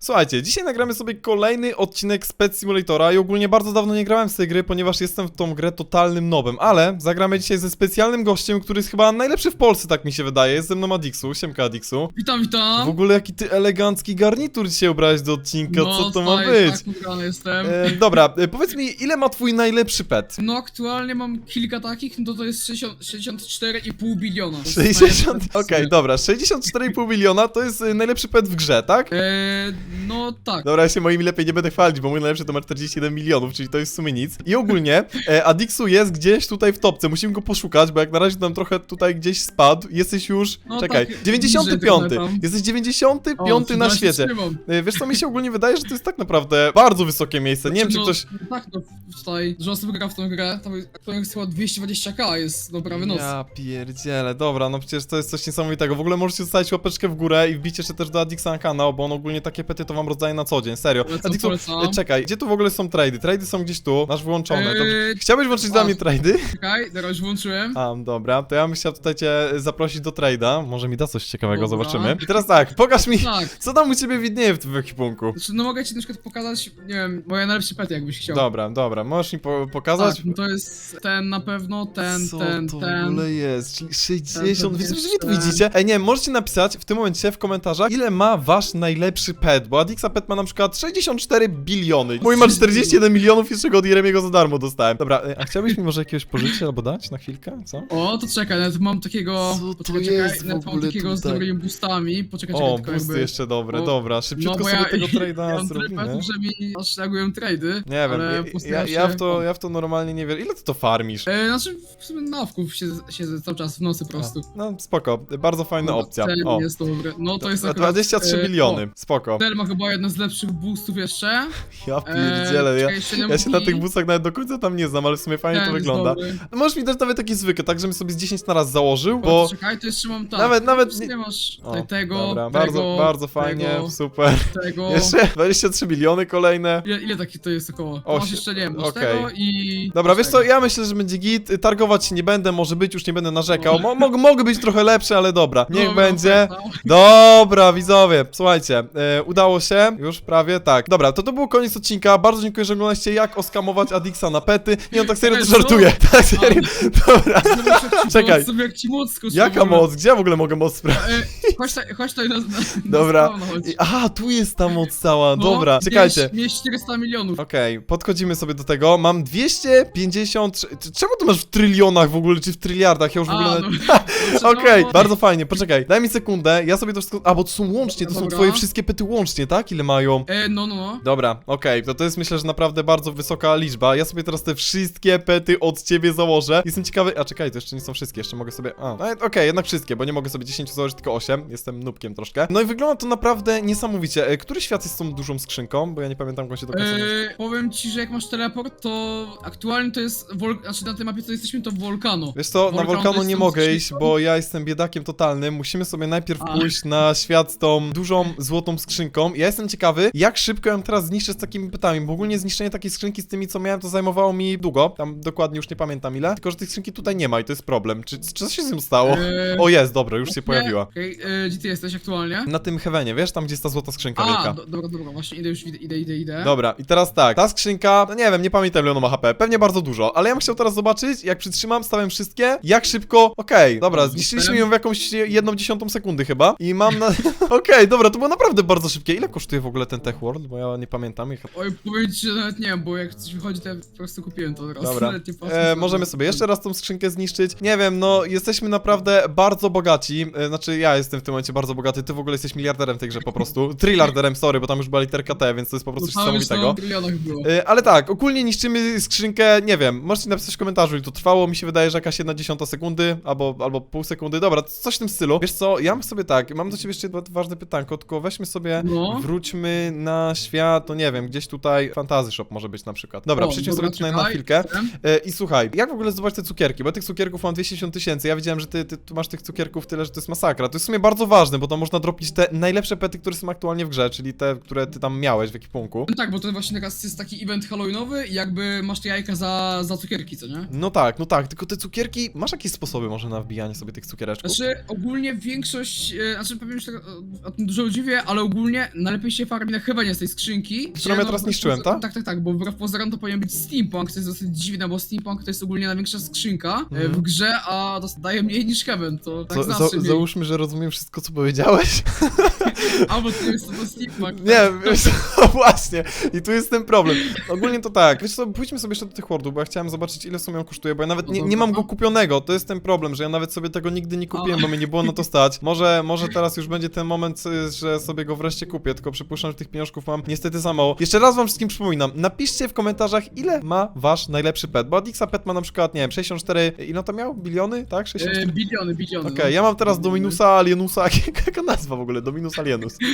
Słuchajcie, dzisiaj nagramy sobie kolejny odcinek Spec Simulatora i ogólnie bardzo dawno nie grałem z tej gry, ponieważ jestem w tą grę totalnym nobem, ale zagramy dzisiaj ze specjalnym gościem, który jest chyba najlepszy w Polsce, tak mi się wydaje. Jest ze mną Adixu, siemka Adixu. Witam, witam. W ogóle jaki ty elegancki garnitur dzisiaj ubrałeś do odcinka, no, co to ma stary, być? Tak ubrany jestem. E, dobra, e, powiedz mi, ile ma twój najlepszy pet? No aktualnie mam kilka takich, no to to jest 60 64,5 biliona. To jest 60? najlepsze Okej, dobra, 64,5 miliona to jest e, najlepszy pet w grze, tak? Eee, no tak. Dobra, ja się moimi lepiej nie będę chwalić, bo mój najlepszy to ma 41 milionów, czyli to jest w sumie nic. I ogólnie e, Adixu jest gdzieś tutaj w topce, musimy go poszukać, bo jak na razie tam trochę tutaj gdzieś spadł. Jesteś już, No czekaj, tak, 95. bliżej trochę tam. Jesteś 95 O, na ja się świecie. E, wiesz co, mi się ogólnie wydaje, że to jest tak naprawdę bardzo wysokie miejsce. Nie wiem, czy no, ktoś... Tak, no tutaj, że osób gra w tą grę, to jest chyba 220k, jest no prawie noc. Ja pierdzielę, dobra, no przecież to jest coś niesamowitego. W ogóle możecie zostawić łapeczkę w górę i wbicie się też do Adixa na kanał, bo on ogólnie takie to wam rozdaje na co dzień, serio. Polecam, Adixu, polecam. e, czekaj, gdzie tu w ogóle są trady? Trady są gdzieś tu, masz wyłączone. Dobrze. Eee, Chciałbyś włączyć dla mnie trady? Czekaj, teraz już włączyłem. A, dobra, to ja bym chciał tutaj cię zaprosić do trade'a. Może mi da coś ciekawego, Dobra. zobaczymy. I teraz tak, pokaż mi, Tak, co tam u ciebie widnieje w tym ekipunku. znaczy no mogę ci na przykład pokazać, nie wiem, moje najlepsze pety jakbyś chciał. Dobra, dobra, możesz mi po pokazać? Tak, no to jest ten na pewno, ten, Co ten, to ten. w ogóle jest? Czyli 60, ten, ten, że wy tu ten. widzicie? Ej, nie, możecie napisać w tym momencie w komentarzach, ile ma wasz najlepszy pet, bo Adixa pet ma na przykład 64 biliony. Mój ma 41 milionów, jeszcze go od Jeremiego za darmo dostałem. Dobra, e, a chciałbyś mi może jakiegoś pożyczyć albo dać na chwilkę, co? O, to czekaj, nawet mam takiego. Co to poczekaj, jest czekaj, w nawet mam takiego z tutaj? dobrymi boostami. Poczekaj, czekaj, O, tylko boosty jakby. jeszcze dobre, bo- dobra, szybciutko bo sobie ja, tego ja trade'a mam tyle zrobimy. petów, że mi aż reagują trady. Nie wiem, ale ja, ja, postaram ja, w się- to, ja w to normalnie nie wierzę. Ile ty to farmisz? E, znaczy, w sumie na siedzę, siedzę cały czas w nocy po prostu. No spoko, bardzo fajna No, opcja. O, jest dobry. No to jest akurat, 23 e, biliony, spoko. O, ten ma chyba jeden z lepszych boostów jeszcze. Ja pierdzielę, ja, czekaj, ja się na tych busach nawet do końca tam nie znam, ale w sumie fajnie Ten to jest wygląda. dobry. Możesz mi dać nawet taki zwykły, tak żebym sobie z 10 na raz założył, bo... to czekaj, to jeszcze mam tak. Nawet- nawet Nie nie- masz O, tutaj tego, Dobra, tego, bardzo, bardzo fajnie, tego, super. tego. Jeszcze 23 biliony kolejne. Ile, ile takich to jest około? O, Masz jeszcze, nie wiem, masz okej. tego i... Dobra, masz wiesz co, tego. ja myślę, że będzie git, targować się nie będę, może być, już nie będę narzekał. Mo mog mogły być trochę lepsze, ale dobra, niech Dobra, będzie. dobra. Dobra, widzowie, słuchajcie, e, udało się, już prawie, tak. Dobra, to to był koniec odcinka, bardzo dziękuję, że oglądaliście jak oskamować Adixa na pety. Nie, on tak serio to Ej, co? żartuje, tak serio, dobra. Czekaj. sobie jak ci moc skoczyła Jaka ogóle. moc? Gdzie ja w ogóle mogę moc sprawdzić? E, chodź tutaj, chodź tutaj na, na Dobra. na chodź. I- Aha, tu jest ta moc cała, No, dobra, czekajcie. Mieć, mieć 400 milionów. Okej, podchodzimy sobie do tego. Mam 250. Czy- Czemu to masz w trylionach w ogóle, czy w tryliardach? Ja już w ogóle. Nawet- no, no, Okej, no, bardzo fajnie, poczekaj, daj mi sekundę. Ja sobie to wszystko. A, bo to są łącznie, to są Dobra. twoje wszystkie pety łącznie, tak? Ile mają? E, no, no, no. Dobra, okej, to to jest myślę, że naprawdę bardzo wysoka liczba. Ja sobie teraz te wszystkie pety od ciebie założę. Jestem ciekawy. A czekaj, to jeszcze nie są wszystkie, jeszcze mogę sobie. A, no, okej, jednak wszystkie, bo nie mogę sobie 10 założyć, tylko 8. Jestem nubkiem troszkę. No i wygląda to naprawdę niesamowicie. E, Który świat jest tą dużą skrzynką? Bo ja nie pamiętam, jak się do końca nazywa. E, powiem ci, że jak masz teleport, to aktualnie to jest, wol... znaczy na tej mapie co jesteśmy to Volcano. Wiesz co, na Volcano jest nie tą mogę skrzynką? iść, bo ja jestem biedakiem totalnym. Musimy sobie najpierw A. pójść na świat z tą dużą, złotą skrzynką. Ja jestem ciekawy, jak szybko ją teraz zniszczę z takimi pytami, bo ogólnie zniszczenie takiej skrzynki z tymi, co miałem, to zajmowało mi długo. Tam dokładnie już nie pamiętam ile. Tylko, że tej skrzynki tutaj nie ma i to jest problem. Czy, czy coś się z tym stało? E, O, jest, dobra, już się pojawiła. Okej, e, gdzie ty jesteś aktualnie? Na tym heavenie, wiesz, tam gdzie jest ta złota skrzynka A, wielka. do, dobra, dobra, właśnie idę już, idę, idę, idę, idę. Dobra, i teraz tak, ta skrzynka, no nie wiem, nie pamiętam ile ona ma HP, pewnie bardzo dużo, ale ja bym chciał teraz zobaczyć, jak przytrzymam, stawiam wszystkie, jak szybko, okej, dobra, zniszczyliśmy ją w jakąś jedną dziesiątą sekundy chyba i mam na... okej, dobra, to było naprawdę bardzo szybkie, ile kosztuje w ogóle ten Tech World, bo ja nie pamiętam ich... Oj, powiem ci, że nawet nie wiem, bo jak coś wychodzi, to ja po prostu kupiłem to teraz. Dobra, Nawet nie patrzę, e, możemy sobie jeszcze raz tą skrzynkę zniszczyć. Nie wiem, no jesteśmy naprawdę bardzo bogaci. E, znaczy ja jestem w tym momencie bardzo bogaty, ty w ogóle jesteś miliarderem w tej grze po prostu. Trilliarderem, sorry, bo tam już była literka T, więc to jest po prostu coś No, tam już niesamowitego. na trylionach było. E, Ale tak, ogólnie niszczymy skrzynkę, nie wiem, możecie napisać w komentarzu, ile to trwało, mi się wydaje, że jakaś jedna dziesiąta sekundy, albo, albo pół sekundy, dobra, coś w tym stylu. Wiesz co, ja mam sobie tak, mam do ciebie jeszcze jedno ważne pytanko, tylko weźmy sobie, No. Wróćmy na świat, no nie wiem, gdzieś tutaj Fantasy Shop może być na przykład. Dobra, O, przejdźmy dobra, sobie tutaj na czekaj, chwilkę. jestem. E, I słuchaj, jak w ogóle zdobywać te cukierki? Bo ja tych cukierków mam 260 tysięcy. Ja widziałem, że ty, ty tu masz tych cukierków tyle, że to jest masakra. To jest w sumie bardzo ważne, bo tam można dropić te najlepsze pety, które są aktualnie w grze, czyli te, które ty tam miałeś w ekipunku. No tak, bo to właśnie teraz jest taki event halloweenowy i jakby masz te jajka za, za cukierki, co nie? No tak, no tak, tylko te cukierki, masz jakieś sposoby może na wbijanie sobie tych cukiereczków? Znaczy, ogólnie większość, e, znaczy powiem, że tego, o- o tym dużo ludzi wie, ale ogólnie ogólnie najlepiej się farmi na chyba nie z tej skrzynki. Którą ja teraz wbrew niszczyłem, tak? Tak, tak, tak, bo wbrew pozorom to powinien być steampunk, to jest dosyć dziwne, bo steampunk to jest ogólnie największa skrzynka Mhm. w grze, a dos- daje mniej niż heaven, to tak Za, za, załóżmy, że rozumiem wszystko, co powiedziałeś. Albo to jest to steampunk. Nie, wiesz co, właśnie. I tu jest ten problem. Ogólnie to tak. Wiesz co, pójdźmy sobie jeszcze do tych wordów, bo ja chciałem zobaczyć, ile w sumie on kosztuje, bo ja nawet nie, nie mam go kupionego. To jest ten problem, że ja nawet sobie tego nigdy nie kupiłem, bo mnie nie było na to stać. Może, może teraz już będzie ten moment, y, że sobie go wreszcie kupię, tylko przypuszczam, że tych pieniążków mam niestety za mało. Jeszcze raz wam wszystkim przypominam, napiszcie w komentarzach, ile ma wasz najlepszy pet, bo Adixa pet ma na przykład, nie wiem, 64, ile on tam miał? Biliony, tak? 64? E, biliony, biliony. Okej, ja mam teraz Dominusa Alienusa, jaka nazwa w ogóle? Dominus Alienus.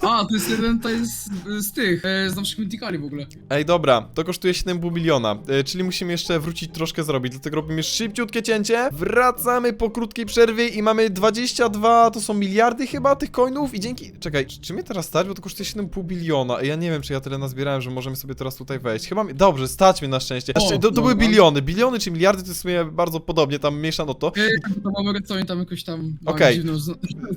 A, to jest jeden, to jest z, tych, e, z naszych Mythicali w ogóle. Ej, dobra, to kosztuje 7,5 miliona, e, czyli musimy jeszcze wrócić troszkę zrobić, dlatego robimy szybciutkie cięcie, wracamy po krótkiej przerwie i mamy 22, to są miliardy chyba tych coinów i dzięki... Czekaj, czy, czy mnie teraz stać, bo to kosztuje 7,5 biliona, Ej, ja nie wiem, czy ja tyle nazbierałem, że możemy sobie teraz tutaj wejść, chyba... mi- Dobrze, stać mnie na szczęście, O, Znaczy, to, to były dobra. biliony, biliony czy miliardy to jest w sumie bardzo podobnie, tam mniejsza no to. E, to mamy redstone tam jakoś tam... Okej. dziwną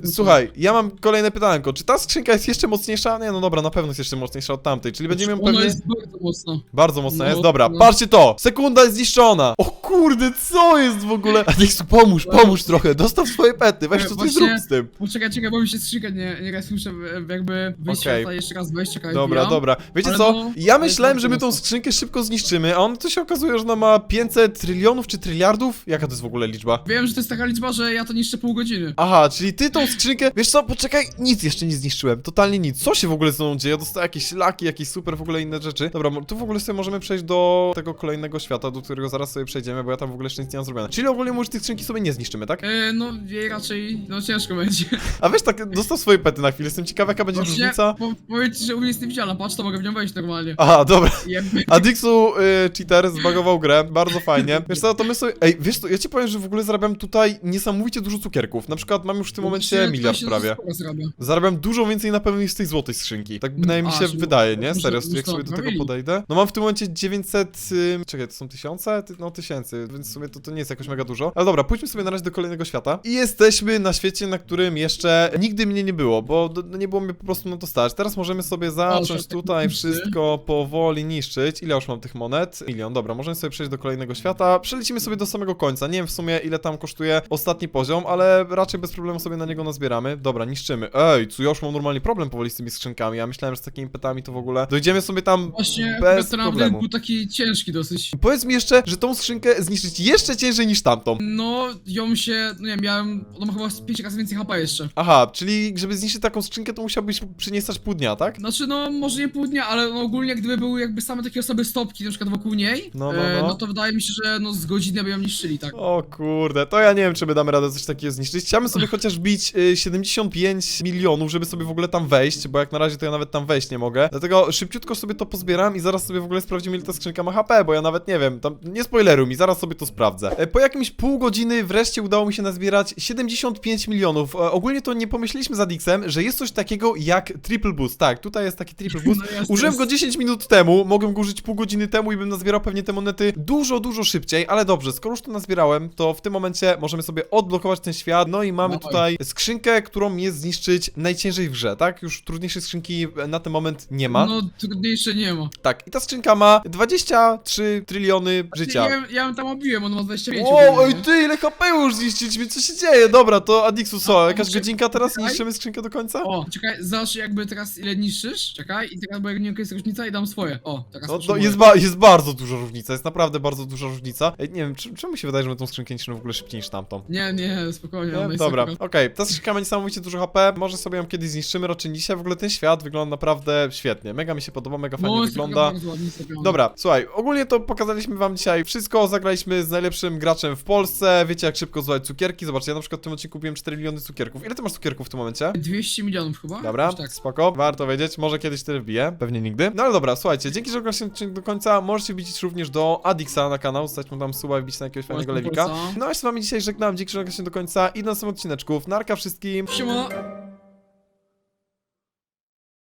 Słuchaj, ja mam kolejne pytanko, czy ta skrzynka jest jeszcze mocniejsza? Nie, no dobra, na pewno jest jeszcze mocniejsza od tamtej, czyli będziemy ją Ona pewnie... jest bardzo mocna. Bardzo mocna No, jest, dobra, no. patrzcie to! Sekunda jest zniszczona! O kurde, co jest w ogóle? Adixu, pomóż, pomóż trochę, dostaw swoje pety, weź to coś właśnie- zrób z tym. Poczekaj, czekaj, bo mi się skrzynka nie, nie raz muszę e, jakby wyjść Okej. świata, jeszcze raz wejść, czekaj, Dobra, wbijam. dobra. Wiecie Ale co? no, Ja myślałem, że my tą mocno. skrzynkę szybko zniszczymy, a on to się okazuje, że ona ma 500 trylionów czy tryliardów? Jaka to jest w ogóle liczba? Wiem, że to jest taka liczba, że ja to niszczę pół godziny. Aha, czyli ty tą skrzynkę. Wiesz co, poczekaj, nic jeszcze nie zniszczyłem. Totalnie nic. Co się w ogóle z tą dzieje? Dostałem jakieś laki, jakieś super w ogóle inne rzeczy. Dobra, tu w ogóle sobie możemy przejść do tego kolejnego świata, do którego zaraz sobie przejdziemy, bo ja tam w ogóle jeszcze nic nie mam zrobione. Czyli ogólnie może tych skrzynki sobie nie zniszczymy, tak? E, no, jej raczej, no ciężko będzie. A weź tak, dostaw swoje pety na chwilę. Jestem ciekaw, jaka będzie Właśnie, różnica. po, powiem ci, że u mnie jest niewidzialna, patrz, to mogę w nią wejść normalnie. Aha, dobra. Jebie. Adixu y, cheater zbagował grę, bardzo fajnie. Wiesz co, to my sobie. Ej, wiesz co, ja ci powiem, że w ogóle zarabiam tutaj niesamowicie dużo cukierków. Na przykład mam już w tym momencie miliard prawie. Zrobię. Zarabiam dużo więcej na pewno niż z tej złotej skrzynki. Tak bynajmniej mi A, się wydaje, nie? Serio, jak to sobie do tego podejdę. No mam w tym momencie 900... ym, Czekaj, to są tysiące? Ty- No tysięcy, więc w sumie to, to nie jest jakoś mega dużo. Ale dobra, pójdźmy sobie na razie do kolejnego świata. I jesteśmy na świecie, na którym jeszcze nigdy mnie nie było, bo d- no nie było mnie po prostu na to stać. Teraz możemy sobie zacząć świat tutaj wszystko powoli niszczyć. Ile już mam tych monet? Milion, dobra, możemy sobie przejść do kolejnego świata. Przelecimy sobie do samego końca. Nie wiem w sumie ile tam kosztuje ostatni poziom, ale raczej bez problemu sobie na niego nazbieramy. Dobra, niszczymy. Ej, co ja już mam normalnie problem powoli z tymi skrzynkami. Ja myślałem, że z takimi petami to w ogóle dojdziemy sobie tam Właśnie, bez ten problemu. był taki ciężki dosyć. Powiedz mi jeszcze, że tą skrzynkę zniszczyć jeszcze ciężej niż tamtą. No, ją się, no nie miałem, ona ma chyba z 5 razy więcej HP jeszcze. Aha, czyli żeby zniszczyć taką skrzynkę, to musiałbyś przy niej stać pół dnia, tak? Znaczy, no, może nie pół dnia, ale no, ogólnie gdyby były jakby same takie osoby stopki, na przykład wokół niej, No, no, e, no. no to wydaje mi się, że no z godziny by ją niszczyli, tak. O kurde, to ja nie wiem, czy my damy radę coś takiego zniszczyć. Chciałbym sobie chociaż bić y, 75 milionów, żeby sobie w ogóle tam wejść, bo jak na razie to ja nawet tam wejść nie mogę. Dlatego szybciutko sobie to pozbieram i zaraz sobie w ogóle sprawdzimy, ile ta skrzynka ma HP, bo ja nawet nie wiem, tam nie spoileruj mi, zaraz sobie to sprawdzę. E, Po jakimś pół godziny wreszcie udało mi się nazbierać 75 milionów. E, Ogólnie to nie pomyśleliśmy z Adixem, że jest coś takiego jak triple boost. Tak, tutaj jest taki triple boost. No Użyłem go 10 minut temu, mogłem go użyć pół godziny temu i bym nazbierał pewnie te monety dużo, dużo szybciej, ale dobrze, skoro już to nazbierałem, to w tym momencie możemy sobie odblokować ten świat, no i mamy Dawaj. tutaj skrzynkę, którą jest zniszczyć najciężej w grze, tak? Już trudniejszej skrzynki na ten moment nie ma. No, trudniejsze nie ma. Tak, i ta skrzynka ma 23 tryliony życia. Ja, ja ją tam obiłem, on ma 25 Wow, ogólnie, ej nie? ty, ile HP już zniszczyliśmy, co się dzieje? Dobra, to Adixu, co, A, jakaś muszę- godzinka teraz czekaj. niszczymy skrzynkę do końca? O, czekaj, zobacz jakby teraz ile niszczysz, czekaj, i teraz bo jak nie jest różnica i dam swoje. O, teraz No, no jest, ba jest bardzo duża różnica, jest naprawdę bardzo duża różnica. Ej, nie wiem, czy- czemu się wydaje, że my tą skrzynkę niszczymy w ogóle szybciej niż tamtą? Nie, nie, spokojnie, Nie? jest Dobra, taka- okej, ta skrzynka ma niesamowicie dużo HP, może sobie ją kiedyś zniszczymy, dzisiaj. W ogóle ten świat wygląda naprawdę świetnie, mega mi się podoba, mega fajnie No, wygląda. bardzo ładnie. Dobra, słuchaj, ogólnie to pokazaliśmy wam dzisiaj wszystko, zagraliśmy z najlepszym graczem w Polsce, wiecie jak szybko zdobywać cukierki, zobaczcie, ja na przykład w tym odcinku kupiłem 4 miliony cukierków. Ile ty masz cukierków w tym momencie? 200 milionów chyba? Dobra, Jakoś tak. spoko, warto wiedzieć, może kiedyś tyle wbiję, pewnie nigdy. No ale dobra, słuchajcie, dzięki, że oglądacie odcinek do końca, możecie wbić również do Adixa na kanał, stać mu tam suba i wbić na jakiegoś fajnego Polecam, lewika. polecam. No a ja się z wami dzisiaj żegnam, dzięki, że oglądacie do końca i do następnych odcineczków. Narka wszystkim! Siema!